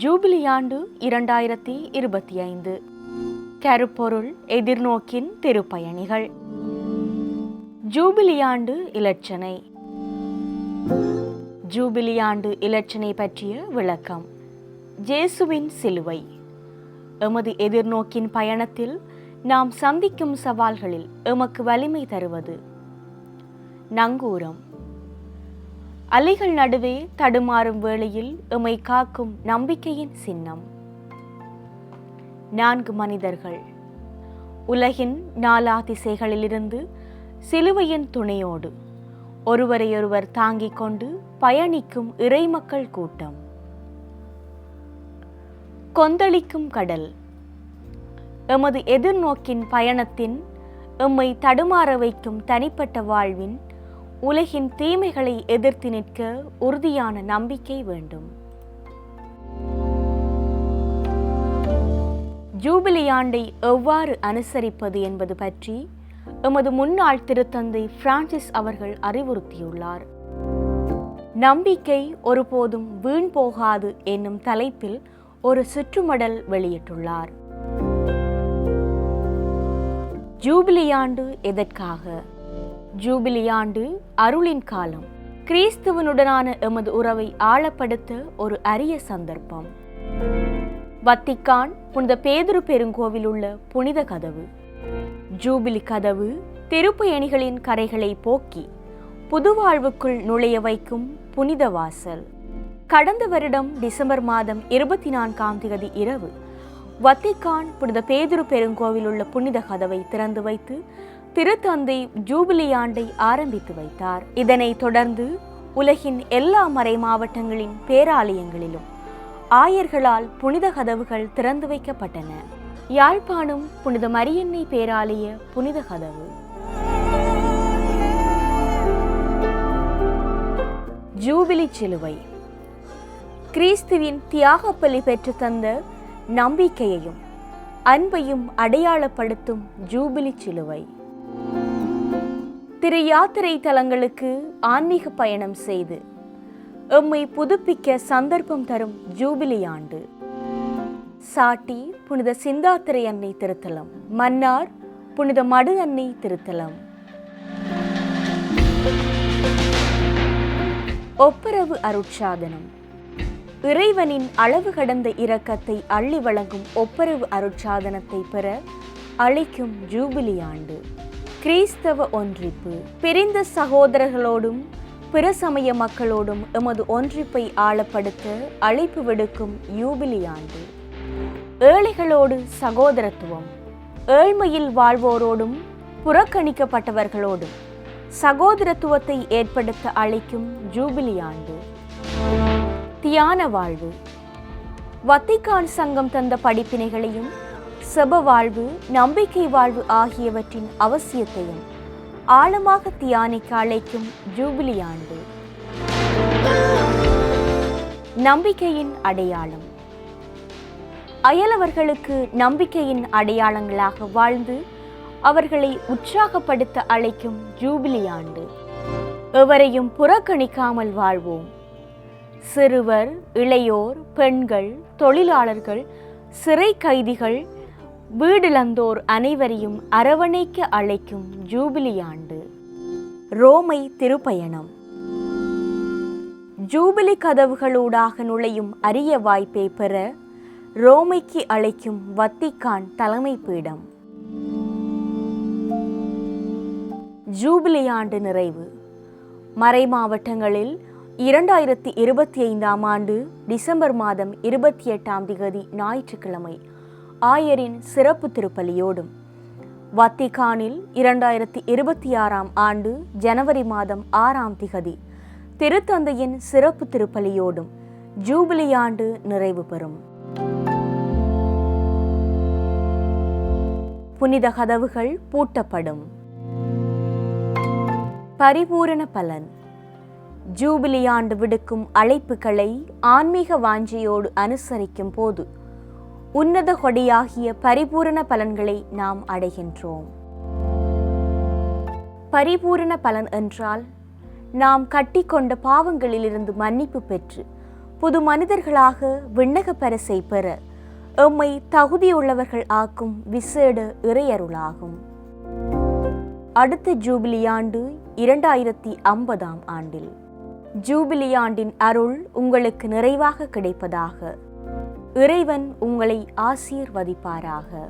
Jubilee ஆண்டு இரண்டாயிரத்தி இருபத்தி ஐந்து. கருப்பொருள் எதிர்நோக்கின் திருப்பயணிகள். ஜூபிலி ஆண்டு இலட்சணை. ஜூபிலி ஆண்டு இலட்சணை பற்றிய விளக்கம். ஜேசுவின் சிலுவை. எமது எதிர்நோக்கின் பயணத்தில் நாம் சந்திக்கும் சவால்களில் எமக்கு வலிமை தருவது. நங்கூரம். அலைகள் நடுவே தடுமாறும் வேளையில் எமை காக்கும் நம்பிக்கையின் சின்னம். நான்கு மனிதர்கள். உலகின் நாலா திசைகளிலிருந்து சிலுவையின் துணையோடு ஒருவரையொருவர் தாங்கிக் கொண்டு பயணிக்கும் இறைமக்கள் கூட்டம். கொந்தளிக்கும் கடல். எமது எதிர்நோக்கின் பயணத்தின் எம்மை தடுமாற வைக்கும் தனிப்பட்ட வாழ்வின் உலகின் தீமைகளை எதிர்த்து நிற்க உறுதியான நம்பிக்கை வேண்டும். ஜூபிலி ஆண்டை எவ்வாறு அனுசரிப்பது என்பது பற்றி எமது முன்னாள் திருத்தந்தை பிரான்சிஸ் அவர்கள் அறிவுறுத்தியுள்ளார். நம்பிக்கை ஒருபோதும் வீண் போகாது என்னும் தலைப்பில் ஒரு சுற்றுமடல் வெளியிட்டுள்ளார். ஜூபிலி ஆண்டு எதற்காக? ஜூபிலி ஆண்டு அருளின் காலம். கிறிஸ்துவனுடனான எமது உறவை ஆழப்படுத்த ஒரு அரிய சந்தர்ப்பம். வத்திக்கான் புனித பேதுரு பெருங்கோவில் உள்ள புனித கதவு. ஜூபிலி கதவு திருப்பயணிகளின் கரைகளை போக்கி புதுவாழ்வுக்குள் நுழைய வைக்கும் புனித வாசல். கடந்த வருடம் டிசம்பர் மாதம் இருபத்தி நான்காம் தேதி இரவு வத்திக்கான் புனித பேதுரு பெருங்கோவில் உள்ள புனித கதவை திறந்து வைத்து திருத்தந்தை ஜூபிலி ஆண்டை ஆரம்பித்து வைத்தார். இதனைத் தொடர்ந்து உலகின் எல்லா மறை மாவட்டங்களின் பேராலயங்களிலும் ஆயர்களால் புனித கதவுகள் திறந்து வைக்கப்பட்டன. யாழ்ப்பாணம் புனித மரியன்னை பேராலய புனித கதவு. ஜூபிலி சிலுவை. கிறிஸ்துவின் தியாகப்பலி பெற்று தந்த நம்பிக்கையையும் அன்பையும் அடையாளப்படுத்தும் ஜூபிலி சிலுவை. திரு யாத்திரை தலங்களுக்கு ஆன்மீக பயணம் செய்து எம்மை புதுப்பிக்க சந்தர்ப்பம் தரும் ஜூபிலி ஆண்டு. சாட்டி புனித சிந்தாத்திரை அன்னை திருத்தலம் மன்னார் புனித மடு அன்னை திருத்தலம். ஒப்புரவு அருட்சாதனம். இறைவனின் அளவு கடந்த இரக்கத்தை அள்ளி வழங்கும் ஒப்புரவு அருட்சாதனத்தை பெற அளிக்கும் ஜூபிலி ஆண்டு. கிறிஸ்தவ ஒன்றிப்பு. பிரிந்த சகோதரர்களோடும் பிற சமய மக்களோடும் எமது ஒன்றிப்பை ஆழப்படுத்த அழைப்பு விடுக்கும் யூபிலி ஆண்டு ஏழைகளோடு சகோதரத்துவம் ஏழ்மையில் வாழ்வோரோடும் புறக்கணிக்கப்பட்டவர்களோடும் சகோதரத்துவத்தை ஏற்படுத்த அழைக்கும் ஜூபிலி ஆண்டு தியான வாழ்வு. வத்திக்கான் சங்கம் தந்த படிப்பினைகளையும் செப வாழ்வு நம்பிக்கை வாழ்வு ஆகியவற்றின் அவசியத்தையும் ஆழமாக தியானிக்க அழைக்கும் ஜூபிலி ஆண்டு. நம்பிக்கையின் அடையாளம். அயலவர்களுக்கு நம்பிக்கையின் அடையாளங்களாக வாழ்ந்து அவர்களை உற்சாகப்படுத்த அழைக்கும் ஜூபிலி ஆண்டு. எவரையும் புறக்கணிக்காமல் வாழ்வோம். சிறுவர் இளையோர் பெண்கள் தொழிலாளர்கள் சிறை கைதிகள் வீடிழந்தோர் அனைவரையும் அரவணைக்க அழைக்கும் ஜூபிலி ஆண்டு ரோமை திருப்பயணம். ஜூபிலி கதவுகளூடாக நுழையும் அரிய வாய்ப்பை பெற ரோமைக்கு அழைக்கும் வத்திக்கான் தலைமை பீடம். ஜூபிலி ஆண்டு நிறைவு. மறை மாவட்டங்களில் இரண்டாயிரத்தி இருபத்தி ஐந்தாம் ஆண்டு டிசம்பர் மாதம் இருபத்தி எட்டாம் திகதி ஞாயிற்றுக்கிழமை ஆயரின் சிறப்பு திருப்பலியோடும். வத்திகானில் இரண்டாயிரத்தி இருபத்தி ஆறாம் ஆண்டு ஜனவரி மாதம் ஆறாம் திகதி திருத்தந்தையின் சிறப்பு திருப்பலியோடும் ஜூபிலி ஆண்டு நிறைவு பெறும். புனித கதவுகள் பூட்டப்படும். பரிபூரண பலன். ஜூபிலி ஆண்டு விடுக்கும் அழைப்புகளை ஆன்மீக வாஞ்சியோடு அனுசரிக்கும் போது உன்னத கொடியாகிய பரிபூரண பலன்களை நாம் அடைகின்றோம். பரிபூரண பலன் என்றால் நாம் கட்டிக்கொண்ட பாவங்களிலிருந்து மன்னிப்பு பெற்று புது மனிதர்களாக விண்ணக பரிசை பெற எம்மை தகுதியுள்ளவர்கள் ஆக்கும் விசேட இறையருளாகும். அடுத்த ஜூபிலி ஆண்டு இரண்டாயிரத்தி ஐம்பதாம் ஆண்டில். ஜூபிலி ஆண்டின் அருள் உங்களுக்கு நிறைவாக கிடைப்பதாக இறைவன் உங்களை ஆசீர்வதிப்பாராக.